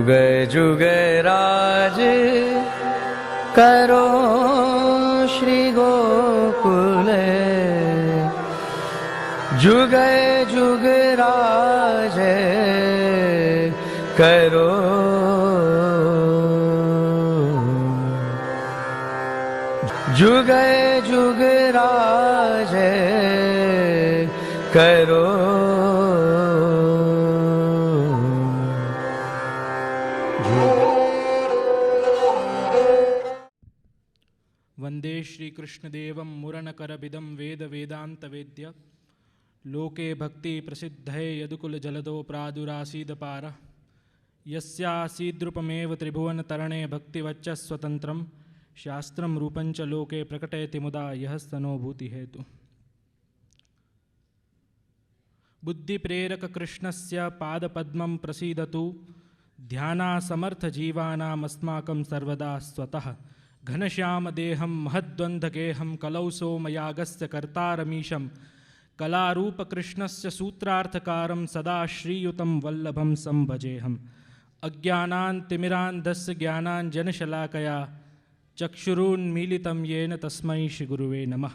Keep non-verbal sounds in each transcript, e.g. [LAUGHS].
જુગે જુગે રાજ કરો શ્રી ગોકુલે જુગે જુગે રાજે કરો જુગે જુગ રાજે કરો કૃષ્ણદેવમ મુરણકરબિદમ વેદ વેદાંત વેદ્ય લોકે ભક્તિ પ્રસિદ્ધે યદુકુલ જલદો પ્રાદુરાસીદપાર યસ્યાસીદૃપમેવ ત્રિભુવન તરણે ભક્તિવચ્ચ સ્વતંત્રમ શાસ્ત્રમ રૂપંચ લોકે પ્રકટયતિ મુદા યહ સનોભૂતિ હેતુ બુદ્ધિપ્રેરક કૃષ્ણસ્ય પાદપદ્મમ પ્રસીદતુ ધ્યાનાસમર્થજીવાનામસ્માકં સર્વદા સ્વતઃ ઘનશ્યામદેહમ મહદ્વંધકેહમ કલૌસો મયાગસ્ય કર્તારમીશમ કલારૂપકૃષ્ણસ્ય સૂત્રાર્થકારમ સદા શ્રીયુતમ વલ્લભમ સંભજેહમ અજ્ઞાનાંતિમિરાંધસ્ય જ્ઞાનાંજનશલાકયા ચક્ષુરુન્મીલિતમ યેન તસ્મૈ શ્રી ગુરુવે નમઃ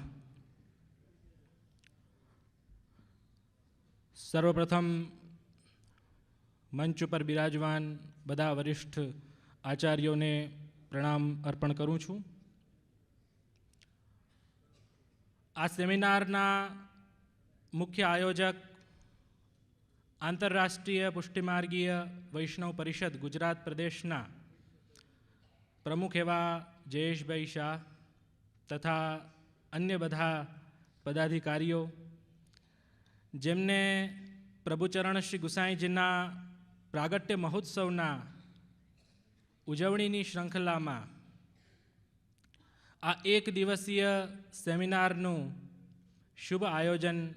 સર્વપ્રથમ મંચ ઉપર બિરાજમાન બધા વરિષ્ઠ આચાર્યોને પ્રણામ અર્પણ કરું છું. આ સેમિનારના મુખ્ય આયોજક આંતરરાષ્ટ્રીય પુષ્ટિમાર્ગીય વૈષ્ણવ પરિષદ ગુજરાત પ્રદેશના પ્રમુખ એવા જયેશભાઈ શાહ તથા અન્ય બધા પદાધિકારીઓ, જેમને પ્રભુચરણ શ્રી ગુસાઈજીના પ્રાગટ્ય મહોત્સવના ઉજવણીની શૃંખલામાં આ એક દિવસીય સેમિનારનું શુભ આયોજન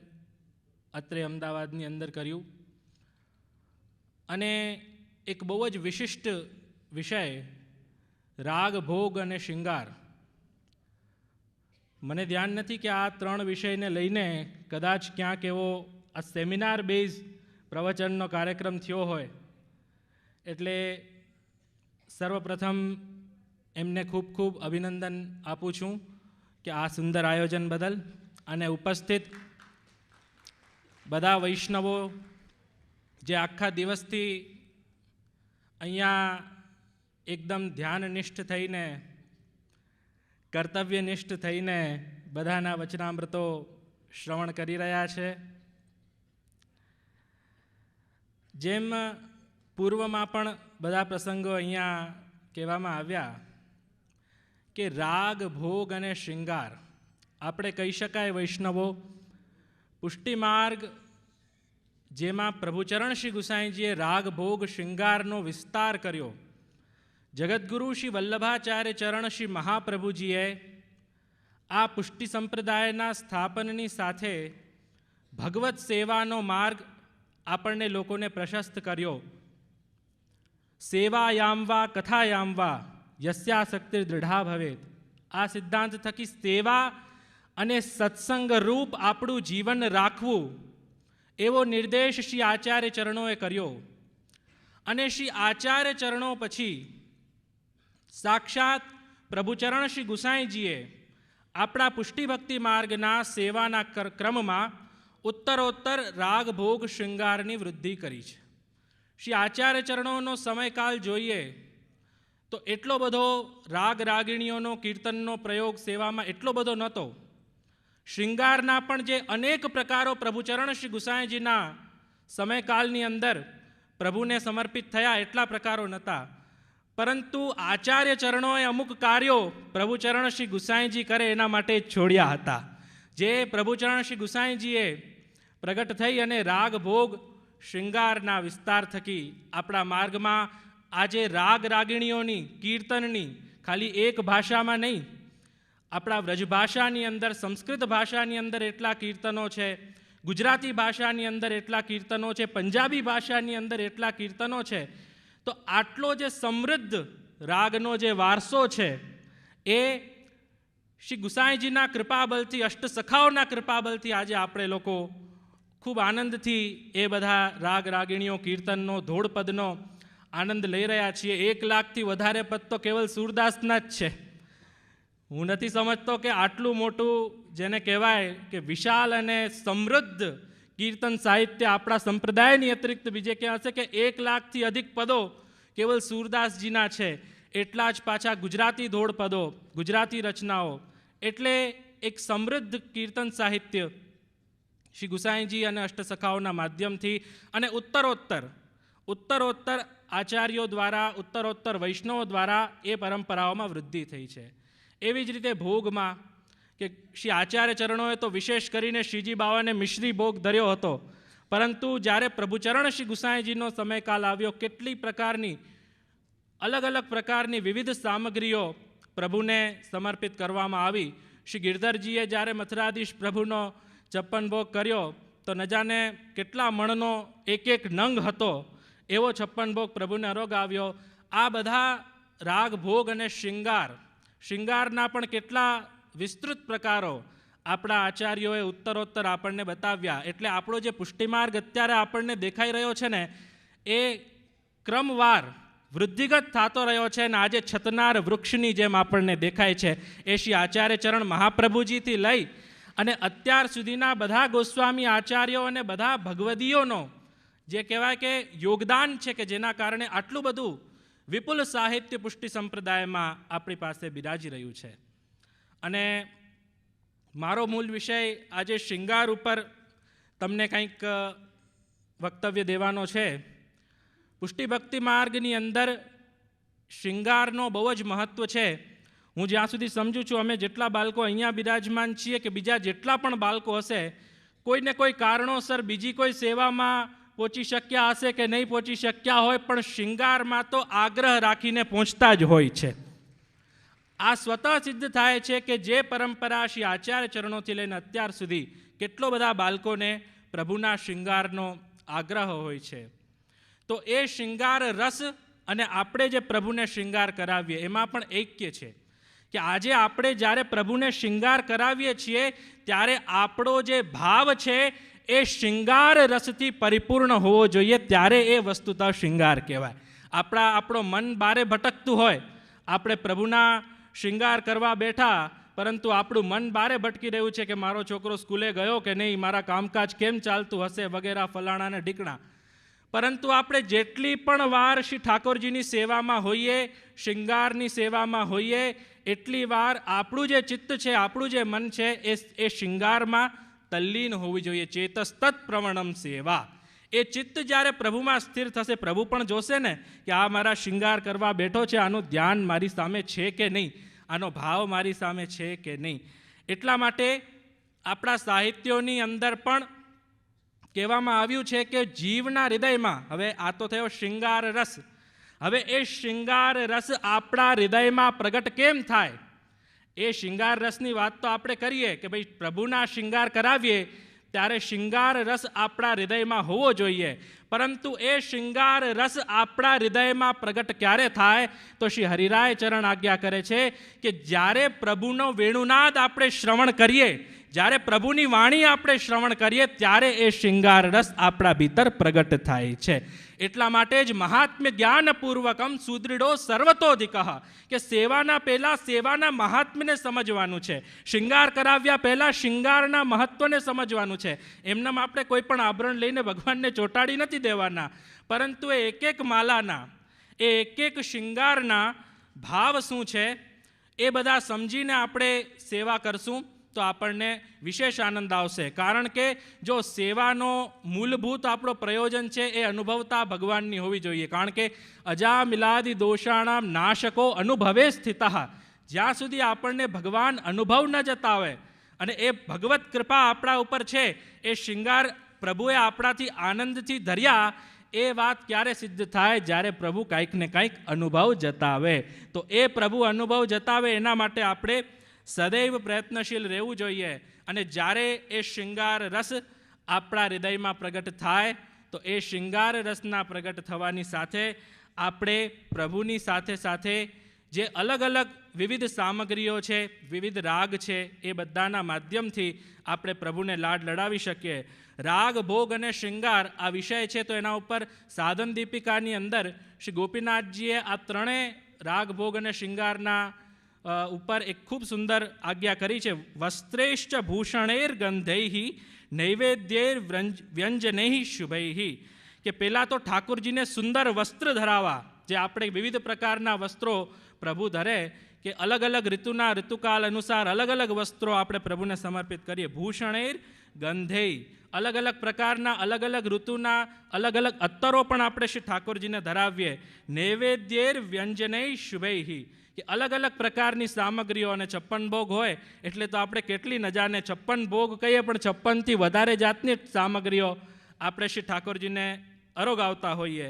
અત્રે અમદાવાદની અંદર કર્યું. અને એક બહુ જ વિશિષ્ટ વિષય, રાગ, ભોગ અને શિંગાર. મને ધ્યાન નથી કે આ ત્રણ વિષયને લઈને કદાચ ક્યાંક એવો આ સેમિનાર બેઝ પ્રવચનનો કાર્યક્રમ થયો હોય. એટલે સર્વપ્રથમ એમને ખૂબ ખૂબ અભિનંદન આપું છું કે આ સુંદર આયોજન બદલ અને ઉપસ્થિત બધા વૈષ્ણવો જે આખા દિવસથી અહીંયા એકદમ ધ્યાનનિષ્ઠ થઈને, કર્તવ્યનિષ્ઠ થઈને બધાના વચનામૃતો શ્રવણ કરી રહ્યા છે. જેમ પૂર્વમાં પણ બધા પ્રસંગો અહીંયા કહેવામાં આવ્યા કે રાગ, ભોગ અને શૃંગાર. આપણે કહી શકાય વૈષ્ણવો પુષ્ટિમાર્ગ જેમાં પ્રભુચરણ શ્રી ગુસાઈજીએ રાગ, ભોગ, શૃંગારનો વિસ્તાર કર્યો. જગદગુરુ શ્રી વલ્લભાચાર્ય ચરણ શ્રી મહાપ્રભુજીએ આ પુષ્ટિ સંપ્રદાયના સ્થાપનની સાથે ભગવત સેવાનો માર્ગ આપણને લોકોને પ્રશસ્ત કર્યો. સેવાયામ વા કથાયામ વા યસ્યાશક્તિ દૃઢા ભવેત આ સિદ્ધાંત થકી સેવા અને સત્સંગ રૂપ આપણું જીવન રાખવું એવો નિર્દેશ શ્રી આચાર્ય ચરણોએ કર્યો અને શ્રી આચાર્ય ચરણો પછી સાક્ષાત પ્રભુચરણ શ્રી ગુસાઈજીએ આપણા પુષ્ટિભક્તિ માર્ગના સેવાના ક્રમમાં ઉત્તરોત્તર રાગ ભોગ શૃંગારની વૃદ્ધિ કરી છે શ્રી આચાર્ય ચરણોનો સમયકાલ જોઈએ, તો એટલો બધો રાગ રાગિણીઓનો કીર્તનનો પ્રયોગ સેવામાં એટલો બધો નહોતો. શૃંગારના પણ જે અનેક પ્રકારો પ્રભુચરણ શ્રી ગુસાઈજીના સમયકાલની અંદર પ્રભુને સમર્પિત થયા એટલા પ્રકારો નહોતા. પરંતુ આચાર્ય ચરણોએ અમુક કાર્યો પ્રભુચરણ શ્રી ગુસાઈજી કરે એના માટે છોડ્યા હતા. જે પ્રભુચરણ શ્રી ગુસાઈજીએ પ્રગટ થઈ અને રાગ ભોગ શૃંગારના વિસ્તાર થકી આપણા માર્ગમાં આજે રાગ રાગિણીઓની કીર્તનની ખાલી એક ભાષામાં નહીં, આપણા વ્રજભાષાની અંદર, સંસ્કૃત ભાષાની અંદર એટલા કીર્તનો છે, ગુજરાતી ભાષાની અંદર એટલા કીર્તનો છે, પંજાબી ભાષાની અંદર એટલા કીર્તનો છે, તો આટલો જે સમૃદ્ધ રાગનો જે વારસો છે એ શ્રી ગુસાઈજીના કૃપાબલથી, અષ્ટસખાઓના કૃપાબલથી આજે આપણે લોકો ખૂબ આનંદથી એ બધા રાગ રાગીણીઓ, કીર્તનનો, ધોળપદનો આનંદ લઈ રહ્યા છીએ. એક લાખથી વધારે પદ તો કેવલ સૂરદાસના જ છે. હું નથી સમજતો કે આટલું મોટું જેને કહેવાય કે વિશાલ અને સમૃદ્ધ કીર્તન સાહિત્ય આપણા સંપ્રદાયની અતિરિક્ત બીજે ક્યાં હશે કે એક લાખથી અધિક પદો કેવલ સૂરદાસજીના છે. એટલા જ પાછા ગુજરાતી ધોળ પદો ગુજરાતી રચનાઓ. એટલે એક સમૃદ્ધ કીર્તન સાહિત્ય શ્રી ગુસાઈજી અને અષ્ટસખાઓના માધ્યમથી અને ઉત્તરોત્તર ઉત્તરોત્તર આચાર્યો દ્વારા, ઉત્તરોત્તર વૈષ્ણવો દ્વારા એ પરંપરાઓમાં વૃદ્ધિ થઈ છે. એવી જ રીતે ભોગમાં કે શ્રી આચાર્ય ચરણોએ તો વિશેષ કરીને શ્રીજી બાવાને મિશ્રી ભોગ ધર્યો હતો, પરંતુ જ્યારે પ્રભુચરણ શ્રી ગુસાઈજીનો સમયકાલ આવ્યો, કેટલી પ્રકારની, અલગ અલગ પ્રકારની વિવિધ સામગ્રીઓ પ્રભુને સમર્પિત કરવામાં આવી. શ્રી ગિરધરજીએ જ્યારે મથુરાધીશ પ્રભુનો છપ્પન ભોગ કર્યો, તો નજાને કેટલા મણનો એક એક નંગ હતો, એવો છપ્પન ભોગ પ્રભુને અરોગ આવ્યો. આ બધા રાગ, ભોગ અને શૃંગાર. શૃંગારના પણ કેટલા વિસ્તૃત પ્રકારો. આપણા આચાર્યોએ ઉત્તરોત્તર આપણને બતાવ્યા. એટલે આપણો જે પુષ્ટિમાર્ગ અત્યારે આપણને દેખાઈ રહ્યો છે ને, એ ક્રમવાર વૃદ્ધિગત થતો રહ્યો છે અને આજે છતનાર વૃક્ષની જેમ આપણને દેખાય છે. એ શ્રી આચાર્ય ચરણ મહાપ્રભુજીથી લઈ અને અત્યાર સુધીના બધા ગોસ્વામી આચાર્યો અને બધા ભગવદીઓનો જે કહેવાય કે યોગદાન છે કે જેના કારણે આટલું બધું વિપુલ સાહિત્ય પુષ્ટિ સંપ્રદાયમાં આપણી પાસે બિરાજી રહ્યું છે. અને મારો મૂળ વિષય આજે શૃંગાર ઉપર તમને કંઈક વક્તવ્ય દેવાનો છે. પુષ્ટિ ભક્તિ માર્ગની અંદર શૃંગારનો બહુ જ મહત્ત્વ છે. હું જ્યાં સુધી સમજું છું, અમે જેટલા બાળકો અહીંયા બિરાજમાન છીએ કે બીજા જેટલા પણ બાળકો હશે, કોઈને કોઈ કારણોસર બીજી કોઈ સેવામાં પહોંચી શક્યા હશે કે નહીં પહોંચી શક્યા હોય, પણ શિંગારમાં તો આગ્રહ રાખીને પહોંચતા જ હોય છે. આ સ્વતઃ સિદ્ધ થાય છે કે જે પરંપરા શ્રી આચાર્ય ચરણોથી લઈને અત્યાર સુધી કેટલો બધા બાળકોને પ્રભુના શિંગારનો આગ્રહ હોય છે. તો એ શિંગાર રસ અને આપણે જે પ્રભુને શિંગાર કરાવીએ, એમાં પણ ઐક્ય છે. કે આજે આપણે જ્યારે પ્રભુને શૃંગાર કરાવીએ છીએ, ત્યારે આપણો જે ભાવ છે એ શૃંગાર રસથી પરિપૂર્ણ હોવો જોઈએ, ત્યારે એ વસ્તુતા શૃંગાર કહેવાય. આપણા, આપણો મન બારે ભટકતું હોય, આપણે પ્રભુના શૃંગાર કરવા બેઠા, પરંતુ આપણું મન બારે ભટકી રહ્યું છે કે મારો છોકરો સ્કૂલે ગયો કે નહીં, મારા કામકાજ કેમ ચાલતું હશે, વગેરે ફલાણાને ઢીકણા. પરંતુ આપણે જેટલી પણ વાર શ્રી ઠાકોરજીની સેવામાં હોઈએ, શિંગારની સેવામાં હોઈએ એટલી વાર આપણું જે ચિત્ત છે, આપણું જે મન છે, એ એ શિંગારમાં તલ્લીન હોવી જોઈએ. ચેતસ્તત પ્રવણમ સેવા. એ ચિત્ત જ્યારે પ્રભુમાં સ્થિર થશે, પ્રભુ પણ જોશે ને કે આ મારા શિંગાર કરવા બેઠો છે, આનું ધ્યાન મારી સામે છે કે નહીં? આનો ભાવ મારી સામે છે કે નહીં? એટલા માટે આપણા સાહિત્યોની અંદર પણ કહેવામાં આવ્યું છે કે જીવના હૃદયમાં, હવે આ તો થયો શિંગાર રસ હવે એ શિંગાર રસ આપણા હૃદયમાં પ્રગટ કેમ થાય? એ શિંગાર રસની વાત તો આપણે કરીએ કે ભાઈ પ્રભુના શિંગાર કરાવીએ, ત્યારે શિંગાર રસ આપણા હૃદયમાં હોવો જોઈએ. પરંતુ એ શિંગાર રસ આપણા હૃદયમાં પ્રગટ ક્યારે થાય? તો શ્રી હરિરાય ચરણ આજ્ઞા કરે છે કે જ્યારે પ્રભુનો વેણુનાદ આપણે શ્રવણ કરીએ, જ્યારે પ્રભુની વાણી આપણે શ્રવણ કરીએ, ત્યારે એ શિંગાર રસ આપણા ભીતર પ્રગટ થાય છે. એટલા માટે જ મહાત્મ્ય જ્ઞાનપૂર્વકમ સુદૃઢો સર્વતોધિક કે સેવાના પહેલાં સેવાના મહાત્મ્યને સમજવાનું છે. શૃંગાર કરાવ્યા પહેલાં શૃંગારના મહત્ત્વને સમજવાનું છે. એમનામ આપણે કોઈ પણ આભરણ લઈને ભગવાનને ચોંટાડી નથી દેવાના. પરંતુ એ એક એક માલાના એ એક એક શૃંગારના ભાવ શું છે? એ બધા સમજીને આપણે સેવા કરશું. તો આપણને વિશેષ આનંદ આવશે. કારણ કે જો સેવાનો મૂળભૂત આપણો પ્રયોજન છે એ અનુભવતા ભગવાનની હોવી જોઈએ. કારણ કે અજા મિલાદી દોષાણામ નાશકો અનુભવે સ્થિત. જ્યાં સુધી આપણને ભગવાન અનુભવ ન જતાવે અને એ ભગવત કૃપા આપણા ઉપર છે, એ શિંગાર પ્રભુએ આપણાથી આનંદથી ધર્યા, એ વાત ક્યારે સિદ્ધ થાય? જ્યારે પ્રભુ કંઈક ને કંઈક અનુભવ જતાવે તો એ પ્રભુ અનુભવ જતાવે એના માટે આપણે સદૈવ પ્રયત્નશીલ રહેવું જોઈએ અને જ્યારે એ શૃંગાર રસ આપણા હૃદયમાં પ્રગટ થાય, તો એ શૃંગાર રસના પ્રગટ થવાની સાથે આપણે પ્રભુની સાથે સાથે જે અલગ અલગ વિવિધ સામગ્રીઓ છે, વિવિધ રાગ છે, એ બધાના માધ્યમથી આપણે પ્રભુને લાડ લડાવી શકીએ. રાગ, ભોગ અને શૃંગાર આ વિષય છે, તો એના ઉપર સાધન દીપિકાની અંદર શ્રી ગોપીનાથજીએ આ ત્રણેય રાગ, ભોગ અને શૃંગારના ઉપર એક ખૂબ સુંદર આજ્ઞા કરી છે, વસ્ત્રેશ્ચ ભૂષણેર ગંધૈ નૈવેદ્યેર વ્યંજનૈ શુભૈ કે પહેલાં તો ઠાકોરજીને સુંદર વસ્ત્ર ધરાવવા જે આપણે વિવિધ પ્રકારના વસ્ત્રો પ્રભુ ધરે, કે અલગ અલગ ઋતુના ઋતુકાલ અનુસાર અલગ અલગ વસ્ત્રો આપણે પ્રભુને સમર્પિત કરીએ. ભૂષણેર ગંધેય અલગ અલગ પ્રકારના અલગ અલગ ઋતુના અલગ અલગ અત્તરો પણ આપણે શ્રી ઠાકોરજીને ધરાવીએ. નૈવેદ્યેર વ્યંજનૈ શુભૈ કે અલગ અલગ પ્રકારની સામગ્રીઓ અને છપ્પન ભોગ હોય, એટલે તો આપણે કેટલી નજાને છપ્પન ભોગ કહીએ, પણ છપ્પનથી વધારે જાતની સામગ્રીઓ આપણે શ્રી ઠાકોરજીને અરોગાવતા હોઈએ.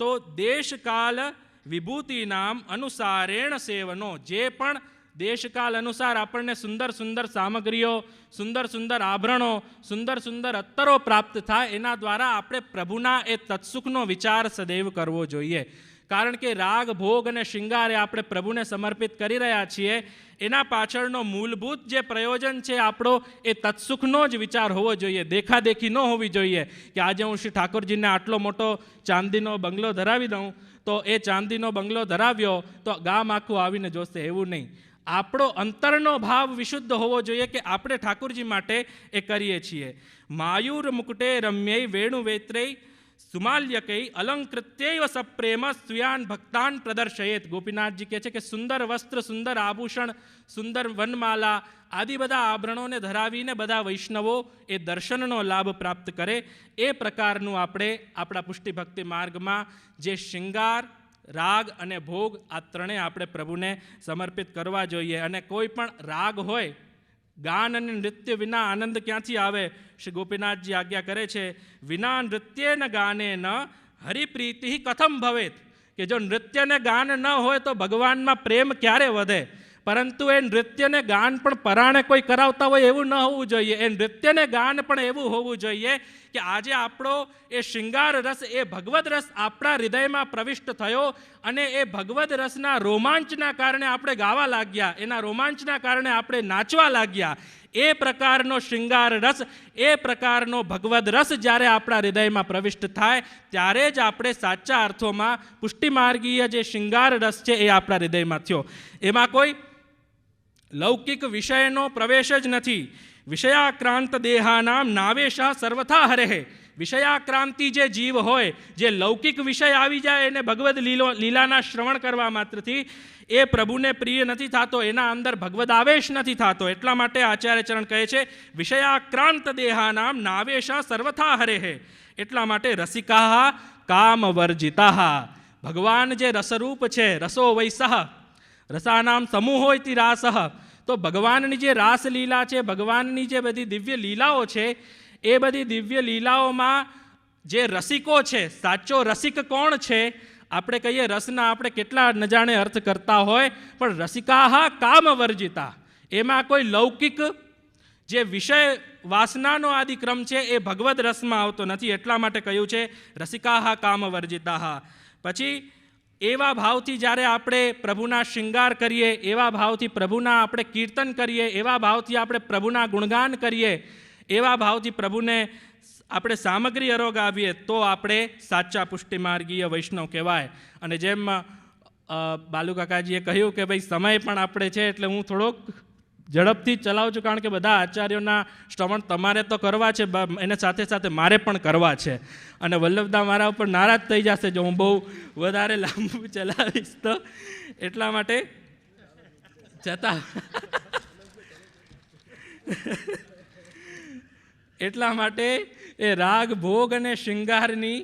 તો દેશકાલ વિભૂતિ નામ અનુસારેણ સેવનો, જે પણ દેશકાલ અનુસાર આપણને સુંદર સુંદર સામગ્રીઓ, સુંદર સુંદર આભરણો, સુંદર સુંદર અત્તરો પ્રાપ્ત થાય, એના દ્વારા આપણે પ્રભુના એ તત્સુખનો વિચાર સદૈવ કરવો જોઈએ. કારણ કે રાગ, ભોગ અને શિંગારે આપણે પ્રભુને સમર્પિત કરી રહ્યા છીએ. એના પાછળનો મૂળભૂત જે પ્રયોજન છે આપણો, એ તત્સુખનો જ વિચાર હોવો જોઈએ. દેખાદેખી ન હોવી જોઈએ કે આજે હું શ્રી ઠાકોરજીને આટલો મોટો ચાંદીનો બંગલો ધરાવી દઉં, તો એ ચાંદીનો બંગલો ધરાવ્યો, તો ગામ આખું આવીને જોશે. એવું નહીં. આપણો અંતરનો ભાવ વિશુદ્ધ હોવો જોઈએ કે આપણે ઠાકોરજી માટે એ કરીએ છીએ. માયુર મુકુટે રમ્યય વેણુ વેત્રય સુમાલ્યકૈ અલંકૃત્યૈવ સપ્રેમ સ્તુયાન ભક્તાન પ્રદર્શયેત ગોપીનાથજી કહે છે કે સુંદર વસ્ત્ર સુંદર આભૂષણ સુંદર વનમાલા આદિ બધા આભરણોને ધરાવીને બધા વૈષ્ણવો એ દર્શનનો લાભ પ્રાપ્ત કરે એ પ્રકારનું આપણે આપણા પુષ્ટિભક્તિ માર્ગમાં જે શૃંગાર રાગ અને ભોગ આ ત્રણેય આપણે પ્રભુને સમર્પિત કરવા જોઈએ અને કોઈ પણ રાગ હોય ગાન અને નૃત્ય વિના આનંદ ક્યાંથી આવે? શ્રી ગોપીનાથજી આજ્ઞા કરે છે, વિના નૃત્ય ન ગાને ન હરિપ્રીતિ કથમ ભવેત. કે જો નૃત્ય ને ગાન ન હોય તો ભગવાનમાં પ્રેમ ક્યારે વધે? પરંતુ એ નૃત્યને ગાન પણ પરાણે કોઈ કરાવતા હોય એવું ન હોવું જોઈએ. એ નૃત્યને ગાન પણ એવું હોવું જોઈએ કે આજે આપણો એ શિંગાર રસ, એ ભગવદ રસ આપણા હૃદયમાં પ્રવિષ્ટ થયો અને એ ભગવદ રસના રોમાંચના કારણે આપણે ગાવા લાગ્યા. એના રોમાંચના કારણે આપણે નાચવા લાગ્યા. એ પ્રકારનો શિંગાર રસ, એ પ્રકારનો ભગવદ રસ જ્યારે આપણા હૃદયમાં પ્રવિષ્ટ થાય, ત્યારે જ આપણે સાચા અર્થોમાં પુષ્ટિમાર્ગીય જે શિંગાર રસ છે એ આપણા હૃદયમાં થયો. એમાં કોઈ લૌકિક વિષયનો પ્રવેશ જ નથી. વિષયાક્રાંત દેહાનામ નાવેશા સર્વથા હરે વિષયાક્રાંતિ જે જીવ હોય, જે લૌકિક વિષય આવી જાય એને ભગવદ લીલો, લીલાના શ્રવણ કરવા માત્રથી એ પ્રભુને પ્રિય નથી થતો, એના અંદર ભગવદ આવેશ નથી થતો. એટલા માટે આચાર્ય ચરણ કહે છે વિષયાક્રાંત દેહાનામ નાવેશા સર્વથા હરે એટલા માટે રસિકા કામ વર્જિતા ભગવાન જે રસરૂપ છે, રસો વૈસહ રસાનામ સમૂહ હોય રાસઃ. તો ભગવાનની જે રાસલીલા છે, ભગવાનની જે બધી દિવ્ય લીલાઓ છે, એ બધી દિવ્ય લીલાઓમાં જે રસિકો છે, સાચો રસિક કોણ છે? આપણે કહીએ રસના આપણે કેટલા નજાણે અર્થ કરતા હોય, પણ રસિકાહા કામ વર્જિતા એમાં કોઈ લૌકિક જે વિષય વાસનાનો આદિ ક્રમ છે, એ ભગવદ રસમાં આવતો નથી. એટલા માટે કહ્યું છે, રસિકાહા કામ વર્જિતા પછી એવા ભાવથી જ્યારે આપણે પ્રભુના શૃંગાર કરીએ, એવા ભાવથી પ્રભુના આપણે કીર્તન કરીએ, એવા ભાવથી આપણે પ્રભુના ગુણગાન કરીએ, એવા ભાવથી પ્રભુને આપણે સામગ્રી અરોગાવીએ, તો આપણે સાચા પુષ્ટિમાર્ગીય વૈષ્ણવ કહેવાય. અને જેમ બાલુકાકાજીએ બાલુ કાકાજીએ કહ્યું કે ભાઈ સમય પણ આપણે છે એટલે હું થોડોક ઝડપથી ચલાવજો, કારણ કે બધા આચાર્યોના શ્રવણ તમારે તો કરવા છે એને સાથે સાથે મારે પણ કરવા છે. અને વલ્લભદા મારા ઉપર નારાજ થઈ જશે જો હું બહુ વધારે લાંબુ ચલાવીશ તો. એટલા માટે જતા. એટલા માટે એ રાગ, ભોગ અને શૃંગારની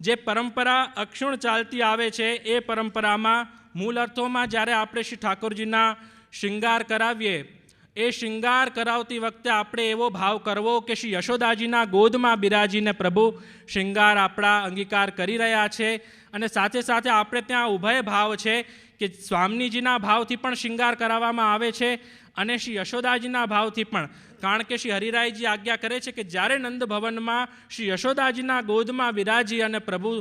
જે પરંપરા અક્ષુણ ચાલતી આવે છે, એ પરંપરામાં મૂળ અર્થોમાં જ્યારે આપણે શ્રી ઠાકોરજીના શૃંગાર કરાવીએ. એ શિંગાર કરાવતી વખતે આપણે એવો ભાવ કરવો કે શ્રી યશોદાજીના ગોદમાં બિરાજીને પ્રભુ શિંગાર આપણા અંગીકાર કરી રહ્યા છે અને સાથે સાથે આપણે ત્યાં ઉભય ભાવ છે કે સ્વામીજીના ભાવથી પણ શિંગાર કરાવવામાં આવે છે અને શ્રી યશોદાજીના ભાવથી પણ. કારણ કે શ્રી હરિરાયજી આજ્ઞા કરે છે કે જ્યારે નંદ ભવનમાં શ્રી યશોદાજીના ગોદમાં બિરાજી અને પ્રભુ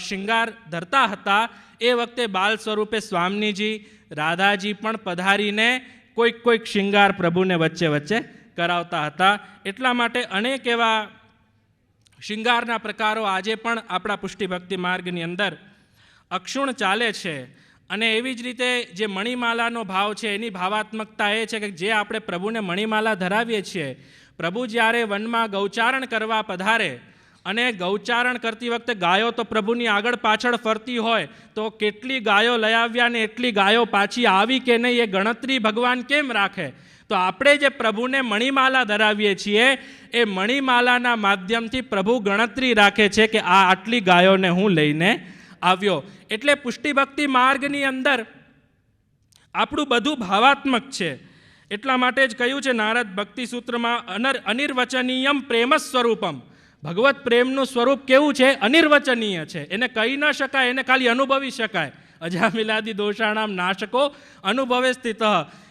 શિંગાર ધરતા હતા. એ વખતે બાલ સ્વરૂપે સ્વામીજી, રાધાજી પણ પધારીને કોઈક કોઈક શિંગાર પ્રભુને વચ્ચે વચ્ચે કરાવતા હતા. એટલા માટે અનેક એવા શિંગારના પ્રકારો આજે પણ આપણા પુષ્ટિભક્તિ માર્ગની અંદર અક્ષુણ ચાલે છે. અને એવી જ રીતે જે મણિમાલાનો ભાવ છે, એની ભાવાત્મકતા એ છે કે જે આપણે પ્રભુને મણિમાલા ધરાવીએ છીએ. પ્રભુ જ્યારે વનમાં ગૌચારણ કરવા પધારે અને ગૌચારણ કરતી વખતે ગાયો તો પ્રભુની આગળ પાછળ ફરતી હોય, તો કેટલી ગાયો લઈ આવ્યા ને એટલી ગાયો પાછી આવી કે નહીં એ ગણતરી ભગવાન કેમ રાખે? તો આપણે જે પ્રભુને મણિમાલા ધરાવીએ છીએ, એ મણિમાલાના માધ્યમથી પ્રભુ ગણતરી રાખે છે કે આ આટલી ગાયોને હું લઈને આવ્યો. એટલે પુષ્ટિભક્તિ માર્ગની અંદર આપણું બધું ભાવાત્મક છે. એટલા માટે જ કહ્યું છે, નારદ ભક્તિ સૂત્રમાં અનર અનિર્વચનીયમ પ્રેમ સ્વરૂપમ ભગવત પ્રેમનું સ્વરૂપ કેવું છે? અનિર્વચનીય છે. એને કહી ન શકાય, એને ખાલી અનુભવી શકાય. અજામિલાદી દોષાણામ નાશકો અનુભવે સ્થિત.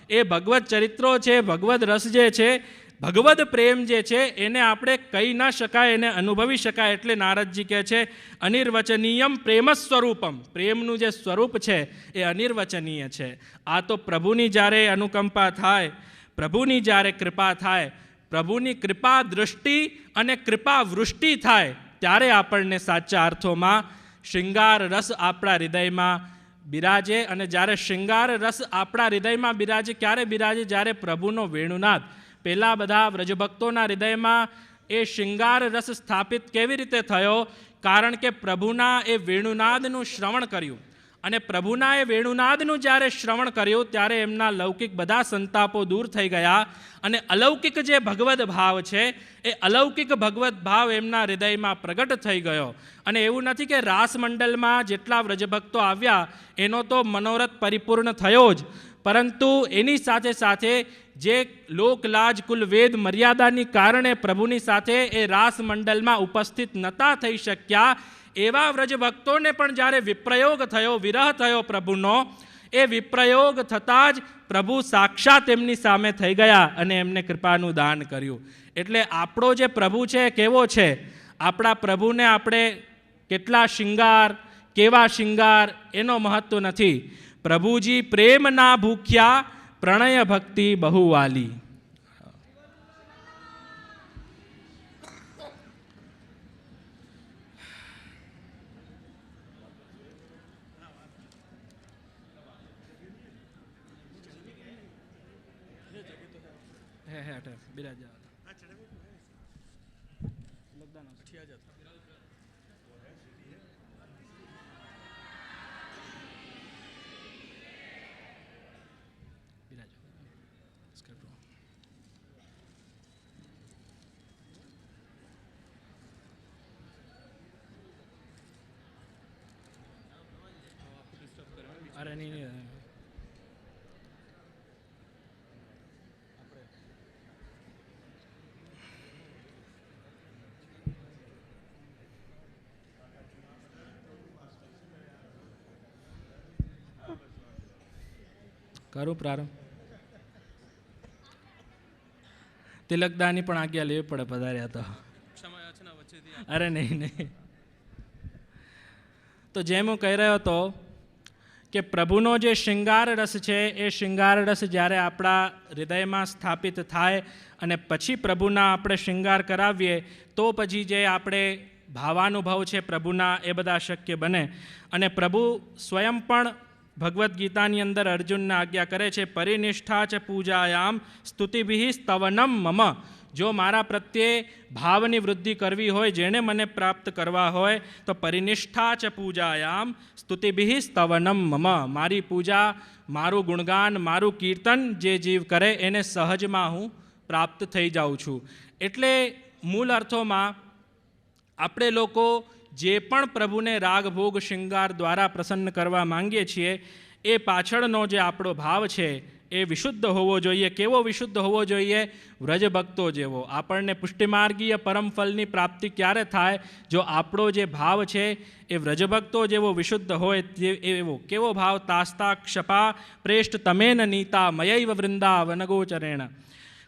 એ ભગવત ચરિત્રો છે ભગવદ રસ જે છે, ભગવદ પ્રેમ જે છે, એને આપણે કહી ન શકાય, એને અનુભવી શકાય એટલે નારદજી કહે છે, અનિર્વચનીયમ પ્રેમ સ્વરૂપમ. પ્રેમનું જે સ્વરૂપ છે, એ અનિર્વચનીય છે. આ તો પ્રભુની જ્યારે અનુકંપા થાય, પ્રભુની જ્યારે કૃપા થાય પ્રભુની કૃપા દૃષ્ટિ અને કૃપા વૃષ્ટિ થાય, ત્યારે આપણને સાચા અર્થોમાં શૃંગાર રસ આપણા હૃદયમાં બિરાજે અને જ્યારે શૃંગાર રસ આપણા હૃદયમાં બિરાજે, ક્યારે બિરાજે? જ્યારે પ્રભુનો વેણુનાદ. પહેલાં બધા વ્રજભક્તોના હૃદયમાં એ શૃંગાર રસ સ્થાપિત કેવી રીતે થયો? કારણ કે પ્રભુના એ વેણુનાદનું શ્રવણ કર્યું. અને પ્રભુનાએ વેણુનાદનું જ્યારે શ્રવણ કર્યું, ત્યારે એમના લૌકિક બધા સંતાપો દૂર થઈ ગયા અને અલૌકિક જે ભગવદ્ ભાવ છે, એ અલૌકિક ભગવદ ભાવ એમના હૃદયમાં પ્રગટ થઈ ગયો. અને એવું નથી કે રાસમંડલમાં જેટલા વ્રજભક્તો આવ્યા, એનો તો મનોરથ પરિપૂર્ણ થયો જ. પરંતુ એની સાથે સાથે જે લોકલાજ કુલ વેદ મર્યાદાની કારણે પ્રભુની સાથે એ રાસમંડલમાં ઉપસ્થિત નતા થઈ શક્યા એવા વ્રજભક્તોને પણ જ્યારે વિપ્રયોગ થયો, વિરહ થયો પ્રભુનો, એ વિપ્રયોગ થતાં જ પ્રભુ સાક્ષાત એમની સામે થઈ ગયા અને એમને કૃપાનું દાન કર્યું. એટલે આપણો જે પ્રભુ છે એ કેવો છે? આપણા પ્રભુને આપણે કેટલા શિંગાર, કેવા શિંગાર, એનો મહત્વ નથી. પ્રભુજી પ્રેમના ભૂખ્યા પ્રણય ભક્તિ બહુવાલી હે હે અટે બિરાજા નહીં નહીં કરું પ્રારંભ. તિલકદાની પણ આજ્ઞા લેવી પડે પધાર્યા તો. અરે નહીં નહીં. તો જેમ હું કહી રહ્યો હતો કે પ્રભુનો જે શૃંગાર રસ છે, એ શૃંગાર રસ જ્યારે આપણા હૃદયમાં સ્થાપિત થાય અને પછી પ્રભુના આપણે શૃંગાર કરાવીએ, તો પછી જે આપણે ભાવાનુભવ છે પ્રભુના એ બધા શક્ય બને. અને પ્રભુ સ્વયં પણ ભગવદ્ ગીતાની અંદર અર્જુનને આજ્ઞા કરે છે, પરિનિષ્ઠા ચ પૂજાયામ સ્તુતિભિ સ્તવનમ મમ. જો મારા પ્રત્યે ભાવની વૃદ્ધિ કરવી હોય, જેણે મને પ્રાપ્ત કરવા હોય, તો પરિનિષ્ઠા ચ પૂજાયામ સ્તુતિભિ સ્તવનમ મમ. મારી પૂજા, મારું ગુણગાન, મારું કીર્તન જે જીવ કરે, એને સહજમાં હું પ્રાપ્ત થઈ જાઉં છું. એટલે મૂળ અર્થોમાં આપણે લોકો જે પણ પ્રભુને રાગ, ભોગ, શૃંગાર દ્વારા પ્રસન્ન કરવા માંગીએ છીએ, એ પાછળનો જે આપણો ભાવ છે એ વિશુદ્ધ હોવો જોઈએ, કેવો વિશુદ્ધ હોવો જોઈએ? વ્રજભક્તો જેવો. આપણને પુષ્ટિમાર્ગીય પરમફલની પ્રાપ્તિ ક્યારે થાય? જો આપણો જે ભાવ છે એ વ્રજભક્તો જેવો વિશુદ્ધ હોય તે એવો. કેવો ભાવ? તાસ્તા, ક્ષપા, પ્રેષ્ઠ, તમેન, નીતા, મયૈવ વૃંદા વનગોચરેણ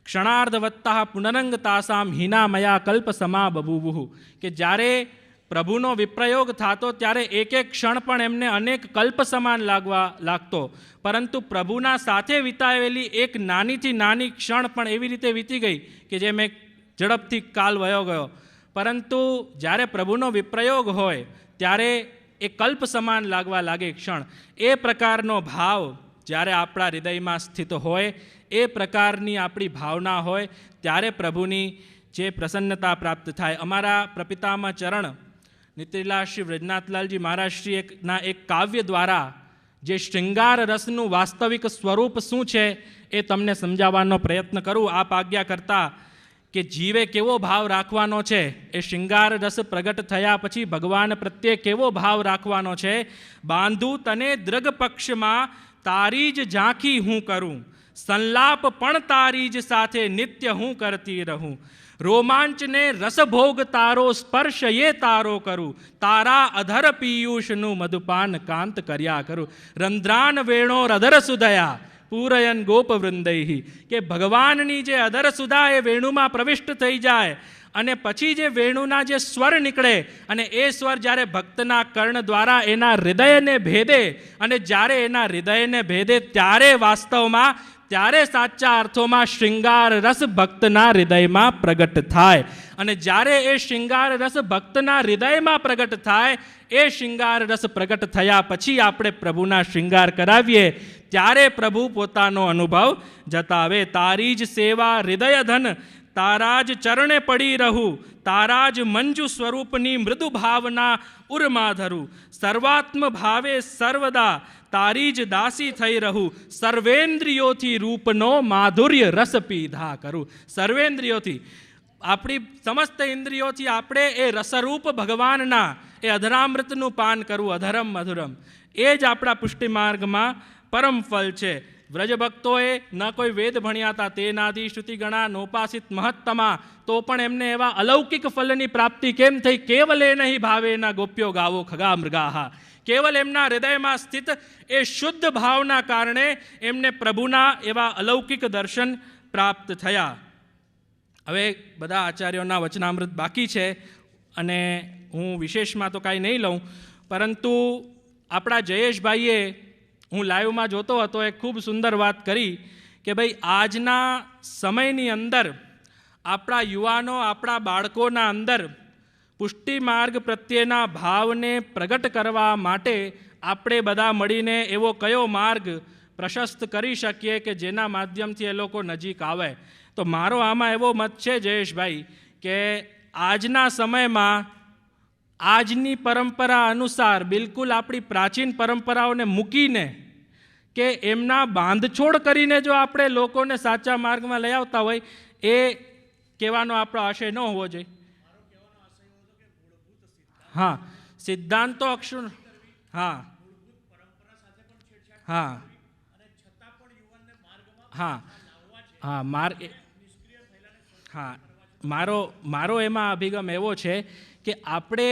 ક્ષણાર્ધવત્તા પુનરંગ તાસામ, હિના, મયા, કલ્પ, સમા બબુવુહુ કે જ્યારે પ્રભુનો વિપ્રયોગ થતો ત્યારે એક એક ક્ષણ પણ એમને અનેક કલ્પ સમાન લાગવા લાગતો. પરંતુ પ્રભુના સાથે વિતાવેલી એક નાનીથી નાની ક્ષણ પણ એવી રીતે વીતી ગઈ કે જે મેં ઝડપથી કાલ વયો ગયો. પરંતુ જ્યારે પ્રભુનો વિપ્રયોગ હોય, ત્યારે એ કલ્પ સમાન લાગવા લાગે ક્ષણ. એ પ્રકારનો ભાવ જ્યારે આપણા હૃદયમાં સ્થિત હોય, એ પ્રકારની આપણી ભાવના હોય, ત્યારે પ્રભુની જે પ્રસન્નતા પ્રાપ્ત થાય. અમારા પ્રપિતામાં ચરણ નિત્યલા શ્રી વ્રજનાથલાલજી મહારાજશ્રી એકના એક કાવ્ય દ્વારા જે શૃંગાર રસનું વાસ્તવિક સ્વરૂપ શું છે એ તમને સમજાવવાનો પ્રયત્ન કરું. આપ આજ્ઞા કરતા કે જીવે કેવો ભાવ રાખવાનો છે? એ શૃંગાર રસ પ્રગટ થયા પછી ભગવાન પ્રત્યે કેવો ભાવ રાખવાનો છે? બાંધું તને દ્રગ પક્ષમાં તારી જ ઝાંખી હું કરું. સંલાપ પણ તારી જ સાથે નિત્ય હું કરતી રહું. રોમાંચને રસભોગ તારો સ્પર્શયે તારો કરું. તારા અધર પિયુષનું મધુપાન કાંત કર્યા કરું. રંધ્રાન વેણો રધર સુદયા પૂરયન ગોપ વૃંદૈહી. કે ભગવાનની જે અધર સુધા એ વેણુમાં પ્રવિષ્ટ થઈ જાય અને પછી જે વેણુના જે સ્વર નીકળે અને એ સ્વર જ્યારે ભક્તના કર્ણ દ્વારા એના હૃદયને ભેદે અને જ્યારે એના હૃદયને ભેદે ત્યારે વાસ્તવમાં ત્યારે સાચા અર્થોમાં શૃંગાર રસ ભક્તના હૃદયમાં પ્રગટ થાય. અને જ્યારે એ શૃંગાર રસ ભક્તના હૃદયમાં પ્રગટ થાય, એ શૃંગાર રસ પ્રગટ થયા પછી આપણે પ્રભુના શૃંગાર કરાવીએ. ત્યારે પ્રભુ પોતાનો અનુભવ જતાવે. તારી જ સેવા હૃદય ધન તારા જ ચરણે પડી રહું, તારા જ મંજુ સ્વરૂપની મૃદુ ભાવના ઉર્મા સર્વાત્મ ભાવે સર્વદા તારી જ દાસી થઈ રહું. સર્વેન્દ્રિયોથી રૂપનો માધુર્ય રસ પીધા કરું. સર્વેન્દ્રિયોથી. આપણી સમસ્ત ઇન્દ્રિયોથી આપણે એ રસરૂપ ભગવાનના એ અધરામૃતનું પાન કરવું, અધરમ મધુરમ. એ જ આપણા પુષ્ટિ માર્ગમાં પરમ ફલ છે. વ્રજભક્તોએ ન કોઈ વેદ ભણ્યા હતા તે નાદી શ્રુતિ ગણા નોપાસિત મહત્તમા, તો પણ એમને એવા અલૌકિક ફલની પ્રાપ્તિ કેમ થઈ? કેવલે નહીં નહીં ભાવેના ગોપ્યો ગાવો ખગા મૃગાહા. કેવલ એમના હૃદયમાં સ્થિત એ શુદ્ધ ભાવના કારણે એમને પ્રભુના એવા અલૌકિક દર્શન પ્રાપ્ત થયા. હવે બધા આચાર્યોના વચનામૃત બાકી છે અને હું વિશેષમાં તો કાંઈ નહીં લઉં, પરંતુ આપણા જયેશભાઈએ હું લાઈવમાં જોતો હતો એ ખૂબ સુંદર વાત કરી કે ભાઈ આજના સમયની અંદર આપણા યુવાનો, આપણા બાળકોના અંદર પુષ્ટિ માર્ગ પ્રત્યેના ભાવને પ્રગટ કરવા માટે આપણે બધા મળીને એવો કયો માર્ગ પ્રશસ્ત કરી શકીએ કે જેના માધ્યમથી એ લોકો નજીક આવે? તો મારો આમાં એવો મત છે, જયેશભાઈ, કે આજના સમયમાં આજની પરંપરા અનુસાર, બિલકુલ આપણી પ્રાચીન પરંપરાઓને મૂકીને કે એમના બાંધછોડ કરીને જો આપણે લોકોને સાચા માર્ગમાં લઈ આવતા હોય, એ કહેવાનો આપણો આશય ન હોવો જોઈએ. હા, સિદ્ધાંતો અક્ષર હા. હા. હા. હા, માર હા. મારો મારો એમાં અભિગમ એવો છે કે આપણે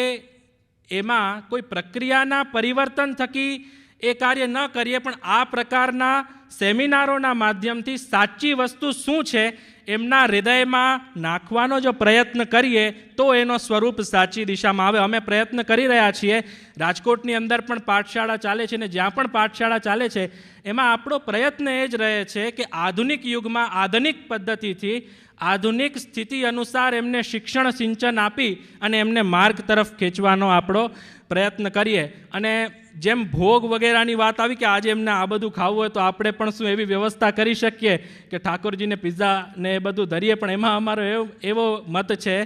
એમાં કોઈ પ્રક્રિયાના પરિવર્તન થકી એ કાર્ય ન કરીએ, પણ આ પ્રકારના સેમિનારોના માધ્યમથી સાચી વસ્તુ શું છે એમના હૃદયમાં નાખવાનો જો પ્રયત્ન કરીએ, તો એનો સ્વરૂપ સાચી દિશામાં આવે. અમે પ્રયત્ન કરી રહ્યા છીએ. રાજકોટની અંદર પણ પાઠશાળા ચાલે છે ને જ્યાં પણ પાઠશાળા ચાલે છે, એમાં આપણો પ્રયત્ન એ જ રહે છે કે આધુનિક યુગમાં આધુનિક પદ્ધતિથી આધુનિક સ્થિતિ અનુસાર એમને શિક્ષણ સિંચન આપી અને એમને માર્ગ તરફ ખેંચવાનો આપણો પ્રયત્ન કરીએ. અને જેમ ભોગ વગેરેની વાત આવી કે આજે એમને આ બધું ખાવું હોય તો આપણે પણ શું એવી વ્યવસ્થા કરી શકીએ કે ઠાકોરજીને પિઝા ને એ બધું ધરીએ, પણ એમાં અમારો એવો એવો મત છે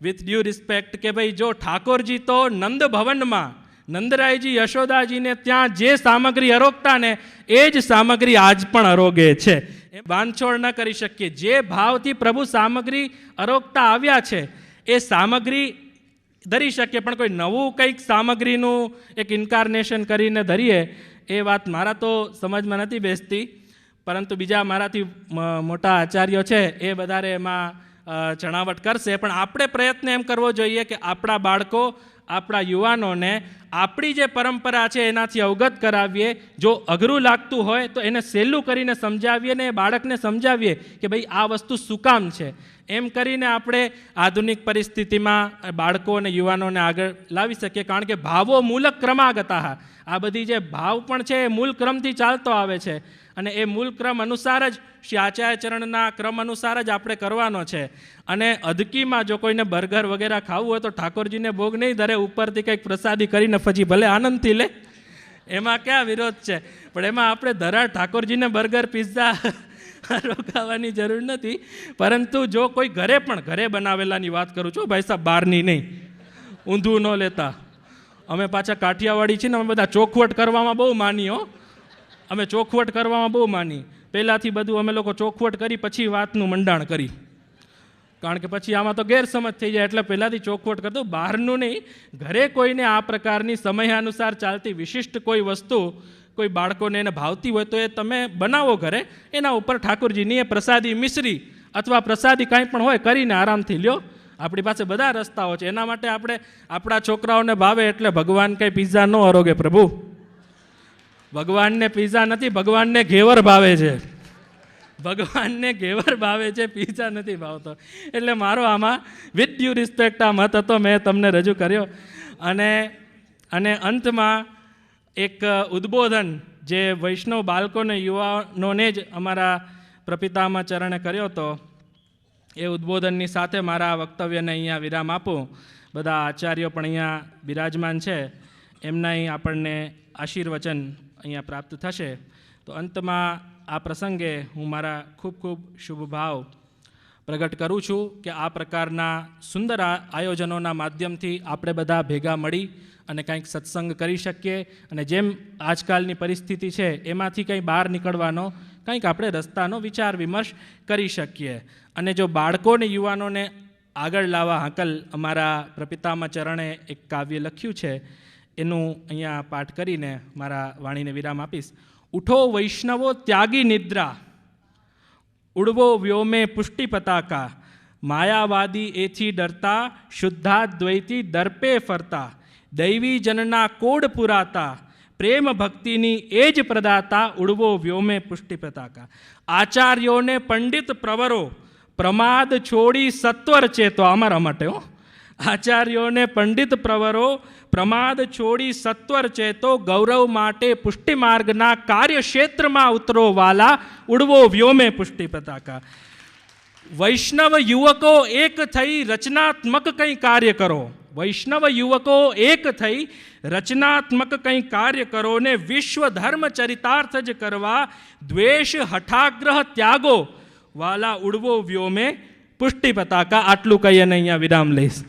વિથ ડ્યુ રિસ્પેક્ટ કે ભાઈ, જો ઠાકોરજી તો નંદ ભવનમાં નંદરાયજી યશોદાજીને ત્યાં જે સામગ્રી અરોગતા ને, એ જ સામગ્રી આજ પણ અરોગે છે. એ બાંધછોડ ન કરી શકીએ. જે ભાવથી પ્રભુ સામગ્રી અરોગતા આવ્યા છે, એ સામગ્રી ધરી શકીએ, પણ કોઈ નવું કંઈક સામગ્રીનું એક ઇન્કાર્નેશન કરીને ધરીએ, એ વાત મારા તો સમજમાં નથી બેસતી. પરંતુ બીજા મારાથી મોટા આચાર્યો છે, એ વધારે એમાં ચણાવટ કરશે. પણ આપણે પ્રયત્ન એમ કરવો જોઈએ કે આપણા બાળકો આપણા યુવાનોને આપણી જે પરંપરા છે એનાથી અવગત કરાવીએ. જો અઘરું લાગતું હોય તો એને સહેલું કરીને સમજાવીએ ને એ બાળકને સમજાવીએ કે ભાઈ, આ વસ્તુ શું કામ છે? એમ કરીને આપણે આધુનિક પરિસ્થિતિમાં બાળકો અને યુવાનોને આગળ લાવી શકીએ. કારણ કે ભાવો મૂલક ક્રમાગતા આ બધી જે ભાવ પણ છે એ મૂલ ક્રમથી ચાલતો આવે છે. અને એ મૂળ ક્રમ અનુસાર જ શ્રી આચાર્યચરણના ક્રમ અનુસાર જ આપણે કરવાનો છે. અને અધકીમાં જો કોઈને બર્ગર વગેરે ખાવું હોય તો ઠાકોરજીને ભોગ નહીં ધરે, ઉપરથી કંઈક પ્રસાદી કરીને પછી ભલે આનંદથી લે. એમાં ક્યાં વિરોધ છે? પણ એમાં આપણે ધરા ઠાકોરજીને બર્ગર, પિઝા [LAUGHS] રોકાવાની જરૂર નથી. પરંતુ જો કોઈ ઘરે પણ, ઘરે બનાવેલાની વાત કરું છું, ભાઈ સાહેબ, બહારની નહીં. ઊંધું ન લેતા. અમે પાછા કાઠિયાવાડી છીએ ને અમે બધા ચોખવટ કરવામાં બહુ માની, હો. અમે ચોખવટ કરવામાં બહુ માની. પહેલાંથી બધું અમે લોકો ચોખવટ કરી, પછી વાતનું મંડાણ કરી. કારણ કે પછી આમાં તો ગેરસમજ થઈ જાય, એટલે પહેલાંથી ચોખવટ કરતો બહારનું નહીં, ઘરે કોઈને આ પ્રકારની સમયાનુસાર ચાલતી વિશિષ્ટ કોઈ વસ્તુ, કોઈ બાળકોને એને ભાવતી હોય તો એ તમે બનાવો ઘરે. એના ઉપર ઠાકોરજીની એ પ્રસાદી મિશ્રી અથવા પ્રસાદી કાંઈ પણ હોય કરીને આરામથી લ્યો. આપણી પાસે બધા રસ્તાઓ છે. એના માટે આપણે આપણા છોકરાઓને ભાવે એટલે ભગવાન કંઈ પિઝા ન આરોગે પ્રભુ. ભગવાનને પીઝા નથી, ભગવાનને ઘેવર ભાવે છે. ભગવાનને ઘેવર ભાવે છે, પીઝા નથી ભાવતો. એટલે મારો આમાં વિથ ડ્યુ રિસ્પેક્ટ આ મત હતો, મેં તમને રજૂ કર્યો. અને અને અંતમાં એક ઉદ્બોધન જે વૈષ્ણવ બાળકોને, યુવાનોને જ અમારા પ્રપિતામાં ચરણે કર્યો હતો, એ ઉદ્બોધનની સાથે મારા વક્તવ્યને અહીંયા વિરામ આપું. બધા આચાર્યો પણ અહીંયા બિરાજમાન છે. એમના આપણને આશીર્વચન અહીંયા પ્રાપ્ત થશે. તો અંતમાં આ પ્રસંગે હું મારા ખૂબ ખૂબ શુભ ભાવ પ્રગટ કરું છું કે આ પ્રકારના સુંદર આયોજનોના માધ્યમથી આપણે બધા ભેગા મળી અને કંઈક સત્સંગ કરી શકીએ. અને જેમ આજકાલની પરિસ્થિતિ છે, એમાંથી કંઈ બહાર નીકળવાનો, કંઈક આપણે રસ્તાનો વિચાર વિમર્શ કરી શકીએ. અને જો બાળકોને, યુવાનોને આગળ લાવવા હાંકલ અમારા પ્રપિતામાં ચરણે એક કાવ્ય લખ્યું છે એનું અહીંયા પાઠ કરીને મારા વાણીને વિરામ આપીશ. ઉઠો વૈષ્ણવો ત્યાગી નિદ્રા. ઉડવો વ્યોમે પુષ્ટિ પતાકા. માયાવાદી એથી ડરતા, શુદ્ધાદ્વૈતી દર્પે ફરતા. દૈવી જનના કોડ પુરાતા. પ્રેમ ભક્તિની એ જ પ્રદાતા, ઉડવો વ્યોમે પુષ્ટિ પતાકા. આચાર્યોને પંડિત પ્રવરો. પ્રમાદ છોડી સત્વર ચેતો અમારા માટે હો. આચાર્યોને પંડિત પ્રવરો પ્રમાદ છોડી સત્વર ચેતો ગૌરવ માટે પુષ્ટિ માર્ગના કાર્યક્ષેત્રમાં ઉતરો વાલા ઉડવો વ્યોમે પુષ્ટિ પતાકા વૈષ્ણવ યુવકો એક થઈ રચનાત્મક કંઈ કાર્ય કરો વૈષ્ણવ યુવકો એક થઈ રચનાત્મક કંઈ કાર્ય કરો ને વિશ્વ ધર્મ ચરિતાર્થ જ કરવા દ્વેષ હઠાગ્રહ ત્યાગો વાલા ઉડવો વ્યોમે પુષ્ટિ પતાકા આટલું કહીને અહીંયા વિરામ લઈશ